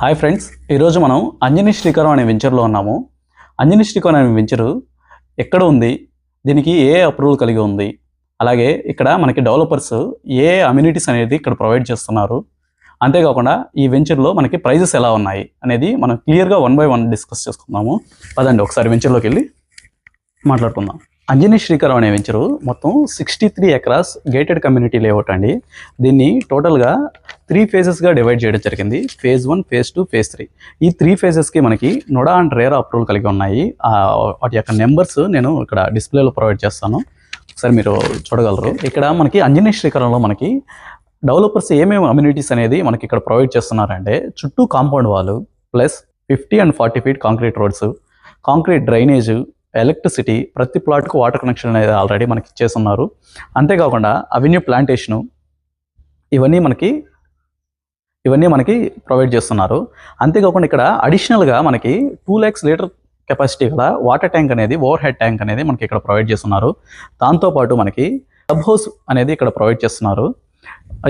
Hi friends ఈరోజు మనం అంజనీ శ్రీకారం అనే వెంచర్లో ఉన్నాము అంజనీ శ్రీకారం అనే వెంచరు ఎక్కడ ఉంది దీనికి ఏ అప్రూవల్ కలిగి ఉంది అలాగే ఇక్కడ మనకి డెవలపర్స్ ఏ అమ్యూనిటీస్ అనేది ఇక్కడ ప్రొవైడ్ చేస్తున్నారు అంతేకాకుండా ఈ వెంచర్లో మనకి ప్రైజెస్ ఎలా ఉన్నాయి అనేది మనం క్లియర్గా వన్ బై వన్ డిస్కస్ చేసుకుందాము పదండి ఒకసారి వెంచర్లోకి వెళ్ళి మాట్లాడుకుందాం అంజనీ శ్రీకరం అనే వెంచరు మొత్తం sixty three acres gated community layout అండి దీన్ని టోటల్గా త్రీ ఫేజెస్గా డివైడ్ చేయడం జరిగింది phase one phase two phase three ఈ త్రీ ఫేజెస్కి మనకి నొడా అండ్ రేర్ అప్రూవల్ కలిగి ఉన్నాయి వాటి యొక్క నెంబర్స్ నేను ఇక్కడ డిస్ప్లేలో ప్రొవైడ్ చేస్తాను ఒకసారి మీరు చూడగలరు ఇక్కడ మనకి అంజనీ శ్రీకరంలో మనకి డెవలపర్స్ ఏమేమి అమ్యూనిటీస్ అనేది మనకి ఇక్కడ ప్రొవైడ్ చేస్తున్నారంటే చుట్టూ కాంపౌండ్ వాళ్ళు plus fifty and forty feet concrete roads concrete drainage electricity ప్రతి ప్లాట్కు వాటర్ కనెక్షన్ అనేది ఆల్రెడీ మనకి ఇచ్చేస్తున్నారు అంతేకాకుండా అవెన్యూ ప్లాంటేషను ఇవన్నీ మనకి ఇవన్నీ మనకి ప్రొవైడ్ చేస్తున్నారు అంతేకాకుండా ఇక్కడ అడిషనల్గా మనకి టూ ల్యాక్స్ లీటర్ కెపాసిటీ గల వాటర్ ట్యాంక్ అనేది ఓవర్ హెడ్ ట్యాంక్ అనేది మనకి ఇక్కడ ప్రొవైడ్ చేస్తున్నారు దాంతోపాటు మనకి సబ్ హౌస్ అనేది ఇక్కడ ప్రొవైడ్ చేస్తున్నారు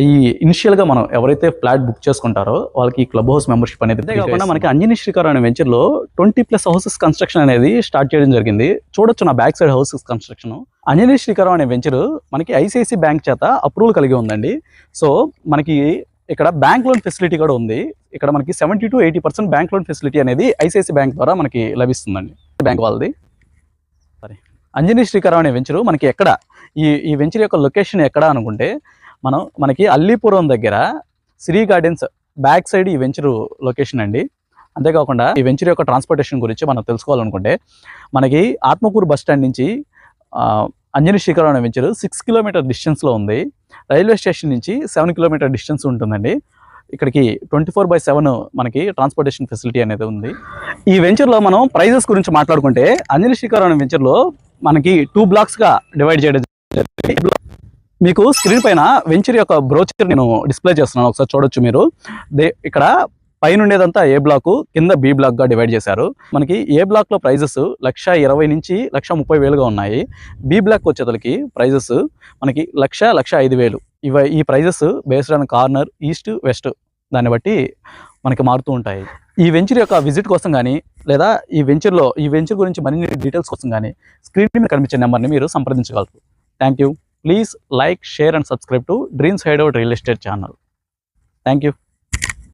ఈ ఇనిషియల్గా మనం ఎవరైతే ఫ్లాట్ బుక్ చేసుకుంటారో వాళ్ళకి ఈ క్లబ్ హౌస్ మెంబర్షిప్ అనేది కాకుండా మనకి అంజనీ శ్రీకారు అనే వెంచర్లో ట్వంటీ ప్లస్ హౌసెస్ కన్స్ట్రక్షన్ అనేది స్టార్ట్ చేయడం జరిగింది చూడొచ్చు నా back side houses construction Anjani Srikaram అనే వెంచర్ మనకి ఐసిఐసి బ్యాంక్ చేత అప్రూవల్ కలిగి ఉందండి సో మనకి ఇక్కడ బ్యాంక్ లోన్ ఫెసిలిటీ కూడా ఉంది ఇక్కడ మనకి seventy to eighty percent bank loan facility అనేది ఐసిఐసి బ్యాంక్ ద్వారా మనకి లభిస్తుందండి బ్యాంక్ వాళ్ళది సరే అంజనీ శ్రీకారం అనే వెంచరు మనకి ఎక్కడ ఈ ఈ వెంచర్ యొక్క లొకేషన్ ఎక్కడ అనుకుంటే మనం మనకి అల్లీపురం దగ్గర శ్రీ గార్డెన్స్ బ్యాక్ సైడ్ ఈ వెంచర్ లొకేషన్ అండి అంతేకాకుండా ఈ వెంచర్ యొక్క ట్రాన్స్పోర్టేషన్ గురించి మనం తెలుసుకోవాలనుకుంటే మనకి ఆత్మకూరు బస్ స్టాండ్ నుంచి అంజని శిఖరం అనే వెంచర్ సిక్స్ కిలోమీటర్ డిస్టెన్స్లో ఉంది రైల్వే స్టేషన్ నుంచి సెవెన్ కిలోమీటర్ డిస్టెన్స్ ఉంటుందండి ఇక్కడికి ట్వంటీ ఫోర్ బై సెవెన్ మనకి ట్రాన్స్పోర్టేషన్ ఫెసిలిటీ అనేది ఉంది ఈ వెంచర్లో మనం ప్రైజెస్ గురించి మాట్లాడుకుంటే అంజని శిఖరం అనే వెంచర్లో మనకి టూ బ్లాక్స్గా డివైడ్ చేయడం మీకు స్క్రీన్ పైన వెంచర్ యొక్క బ్రోచర్ నేను డిస్ప్లే చేస్తున్నాను ఒకసారి చూడొచ్చు మీరు దే ఇక్కడ పైన ఉండేదంతా ఏ బ్లాక్ కింద బి బ్లాక్గా డివైడ్ చేశారు మనకి ఏ బ్లాక్లో ప్రైజెస్ లక్ష ఇరవై నుంచి లక్ష ముప్పై వేలుగా ఉన్నాయి బి బ్లాక్ వచ్చేతలకి ప్రైజెస్ మనకి లక్ష లక్ష ఐదు వేలు ఈ prices based on corner east west దాన్ని బట్టి మనకి మారుతూ ఉంటాయి ఈ వెంచర్ యొక్క విజిట్ కోసం కానీ లేదా ఈ వెంచర్లో ఈ వెంచర్ గురించి మరిన్ని డీటెయిల్స్ కోసం కానీ స్క్రీన్ మీద కనిపించే నెంబర్ని మీరు సంప్రదించగలరు thank you Please like, share and subscribe to Dreams Hideout Real Estate channel. Thank you.